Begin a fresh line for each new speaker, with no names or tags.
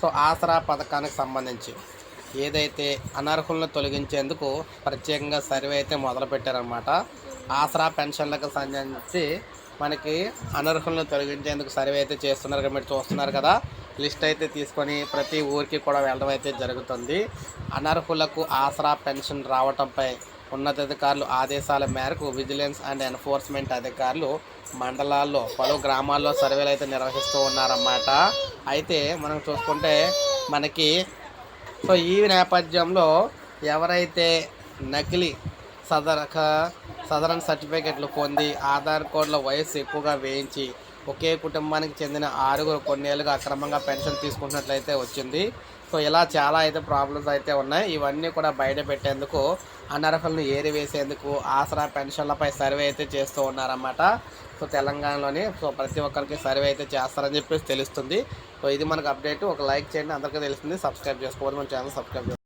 So ఆసరా పథకానికి సంబంధించి ఏదైతే అనర్హులను తొలగించేందుకు ప్రత్యేకంగా సర్వే అయితే మొదలుపెట్టారనమాట ఆసరా పెన్షన్లకు సంబంధించి మనకి అనర్హులను తొలగించేందుకు సర్వే అయితే చేస్తున్నారు మీరు చూస్తున్నారు కదా. లిస్ట్ అయితే తీసుకొని ప్రతి ఊరికి కూడా వెళ్ళడం అయితే జరుగుతుంది. అనర్హులకు ఆసరా పెన్షన్ రావటంపై ఉన్నతాధికారులు ఆదేశాల మేరకు విజిలెన్స్ అండ్ ఎన్ఫోర్స్మెంట్ అధికారులు మండలాల్లో పలు గ్రామాల్లో సర్వేలు అయితే నిర్వహిస్తూ ఉన్నారన్నమాట. అయితే మనం చూసుకుంటే మనకి సో ఈ నేపథ్యంలో ఎవరైతే నకిలీ సదరక సదరన్ సర్టిఫికెట్లు పొంది ఆధార్ కోడ్ల వయసు ఎక్కువగా వేయించి ఒకే కుటుంబానికి చెందిన ఆరుగురు కొన్నేళ్ళుగా అక్రమంగా పెన్షన్ తీసుకుంటున్నట్లయితే వచ్చింది. సో ఇలా చాలా అయితే ప్రాబ్లమ్స్ అయితే ఉన్నాయి. ఇవన్నీ కూడా బయట పెట్టేందుకు అనర్హులను ఏరివేసేందుకు ఆసరా పెన్షన్లపై సర్వే అయితే చేస్తూ ఉన్నారన్నమాట. సో తెలంగాణలోని సో ప్రతి ఒక్కరికి సర్వే అయితే చేస్తారని చెప్పేసి తెలుస్తుంది. సో ఇది మనకు అప్డేట్. ఒక లైక్ చేయండి. అందరికీ తెలుస్తుంది. సబ్స్క్రైబ్ చేసుకోవాలి మన ఛానల్ సబ్స్క్రైబ్